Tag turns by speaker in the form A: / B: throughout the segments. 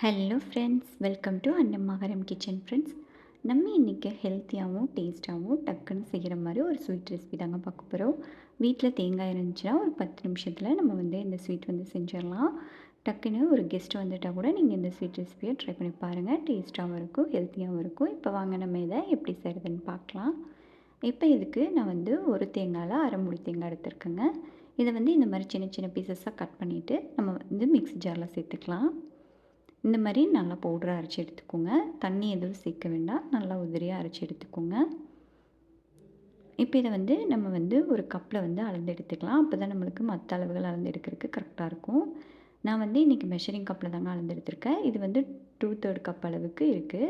A: Hello friends welcome to Annamakaram kitchen friends நம்ம இன்றைக்கி ஹெல்த்தியாகவும் டேஸ்ட்டாகவும் டக்குன்னு செய்கிற மாதிரி ஒரு ஸ்வீட் ரெசிபி தாங்க பார்க்க போகிறோம் வீட்டில் தேங்காய் இருந்துச்சுன்னா ஒரு பத்து நிமிஷத்தில் நம்ம வந்து இந்த ஸ்வீட் வந்து செஞ்சிடலாம். டக்குன்னு ஒரு கெஸ்ட் வந்துட்டால் கூட நீங்கள் இந்த ஸ்வீட் ரெசிபியை ட்ரை பண்ணி பாருங்கள் டேஸ்ட்டாகவும் இருக்கும் ஹெல்த்தியாகவும் இருக்கும். இப்போ வாங்க நம்ம இதை எப்படி செய்கிறதுன்னு பார்க்கலாம். இப்போ இதுக்கு நான் வந்து ஒரு தேங்காயில் அரை முடி தேங்காய் எடுத்துருக்கேங்க. இதை வந்து இந்த மாதிரி சின்ன சின்ன பீசஸாக கட் பண்ணிவிட்டு நம்ம வந்து மிக்ஸி ஜாரில் சேர்த்துக்கலாம். இந்த மாதிரி நல்லா பவுடராக அரைச்சி எடுத்துக்கோங்க. தண்ணி எதுவும் சேர்க்க வேண்டாம். நல்லா உதிரியாக அரைச்சி எடுத்துக்கோங்க. இப்போ இதை வந்து நம்ம வந்து ஒரு கப்பில் வந்து அளந்து எடுத்துக்கலாம். அப்போ தான் நம்மளுக்கு மற்ற அளவுகள் அளந்து எடுக்கிறதுக்கு கரெக்டாக இருக்கும். நான் வந்து இன்றைக்கி மெஷரிங் கப்பில் தாங்க அளந்து எடுத்திருக்கேன். இது வந்து டூ தேர்ட் கப் அளவுக்கு இருக்குது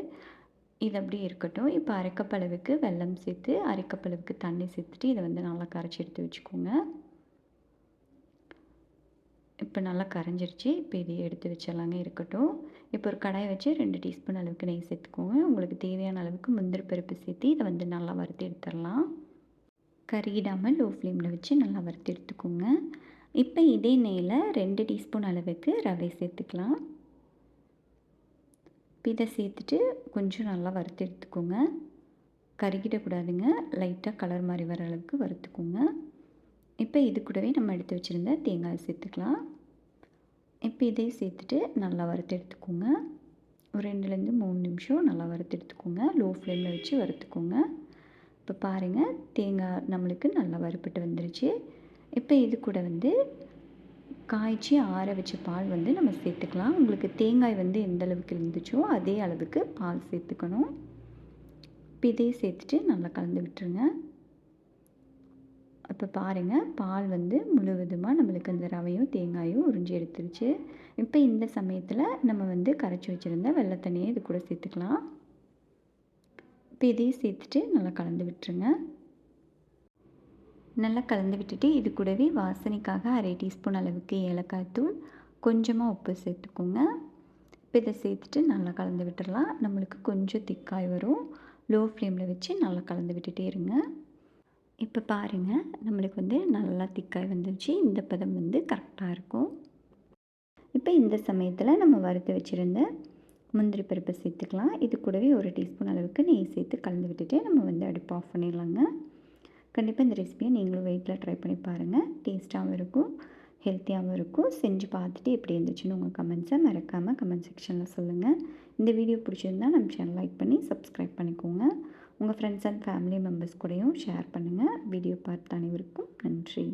A: இது அப்படியே இருக்கட்டும். இப்போ அரைக்கப் அளவுக்கு வெல்லம் சேர்த்து அரைக்கப் அளவுக்கு தண்ணி சேர்த்துட்டு இதை வந்து நல்லா கரைச்சி எடுத்து வச்சுக்கோங்க. இப்போ நல்லா கரைஞ்சிருச்சு. இப்போ இதை எடுத்து வச்சிடலாங்க இருக்கட்டும். இப்போ ஒரு கடாயை வச்சு ரெண்டு டீஸ்பூன் அளவுக்கு நெய் சேர்த்துக்கோங்க. உங்களுக்கு தேவையான அளவுக்கு முந்திரி பருப்பு சேர்த்து இதை வந்து நல்லா வறுத்து எடுத்துடலாம். கறியிடாமல் லோ ஃப்ளேமில் வச்சு நல்லா வறுத்து எடுத்துக்கோங்க. இப்போ இதே நெய்யில் ரெண்டு டீஸ்பூன் அளவுக்கு ரவை சேர்த்துக்கலாம். இப்போ இதை சேர்த்துட்டு கொஞ்சம் நல்லா வறுத்து எடுத்துக்கோங்க. கருகிடக்கூடாதுங்க லைட்டாக கலர் மாதிரி வர அளவுக்கு வறுத்துக்கோங்க. இப்போ இது கூடவே நம்ம எடுத்து வச்சுருந்த தேங்காய் சேர்த்துக்கலாம். இப்போ இதையும் சேர்த்துட்டு நல்லா வறுத்து எடுத்துக்கோங்க. ஒரு ரெண்டுலேருந்து மூணு நிமிஷம் நல்லா வறுத்து எடுத்துக்கோங்க. லோ ஃப்ளேமில் வச்சு வறுத்துக்கோங்க. இப்போ பாருங்கள் தேங்காய் நம்மளுக்கு நல்லா வறுப்பட்டு வந்துருச்சு. இப்போ இது கூட வந்து காய்ச்சி ஆற வச்ச பால் வந்து நம்ம சேர்த்துக்கலாம். உங்களுக்கு தேங்காய் வந்து எந்த அளவுக்கு இருந்துச்சோ அதே அளவுக்கு பால் சேர்த்துக்கணும். இப்போ இதையும் சேர்த்துட்டு நல்லா கலந்து விட்டுருங்க. இப்போ பாருங்கள் பால் வந்து முழுவதுமாக நம்மளுக்கு அந்த ரவையும் தேங்காயும் உறிஞ்சி எடுத்துருச்சு. இப்போ இந்த சமயத்தில் நம்ம வந்து கரைச்சி வச்சுருந்த வெள்ளை தண்ணியை இது கூட சேர்த்துக்கலாம். இப்போ இதையும் சேர்த்துட்டு நல்லா கலந்து விட்டுருங்க. நல்லா கலந்து விட்டுட்டு இது கூடவே வாசனைக்காக அரை டீஸ்பூன் அளவுக்கு ஏலக்காய் தூள் கொஞ்சமாக உப்பு சேர்த்துக்கோங்க. இப்போ இதை சேர்த்துட்டு நல்லா கலந்து விட்டுடலாம் நம்மளுக்கு கொஞ்சம் திக்காய் வரும். லோ ஃப்ளேமில் வச்சு நல்லா கலந்து விட்டுட்டே இருங்க. இப்போ பாருங்கள் நம்மளுக்கு வந்து நல்லா திக்காய் வந்துருச்சு. இந்த பதம் வந்து கரெக்டாக இருக்கும். இப்போ இந்த சமயத்தில் நம்ம வறுத்து வச்சுருந்த முந்திரி பருப்பை சேர்த்துக்கலாம். இது கூடவே ஒரு டீஸ்பூன் அளவுக்கு நெய் சேர்த்து கலந்து விட்டுட்டு நம்ம வந்து அடுப்பு ஆஃப் பண்ணிடலாங்க. கண்டிப்பாக இந்த ரெசிபியை நீங்களும் வெயிட்டில் ட்ரை பண்ணி பாருங்கள் டேஸ்ட்டாகவும் இருக்கும் ஹெல்த்தியாகவும் இருக்கும். செஞ்சு பார்த்துட்டு எப்படி இருந்துச்சுன்னு உங்கள் கமெண்ட்ஸை மறக்காமல் கமெண்ட் செக்ஷனில் சொல்லுங்கள் இந்த வீடியோ பிடிச்சிருந்தால் நம்ம சேனல் லைக் பண்ணி சப்ஸ்கிரைப் பண்ணிக்கோங்க. உங்கள் ஃப்ரெண்ட்ஸ் அண்ட் ஃபேமிலி மெம்பர்ஸ் கூடயும் ஷேர் பண்ணுங்கள் வீடியோ பார்த்த அனைவருக்கும் நன்றி.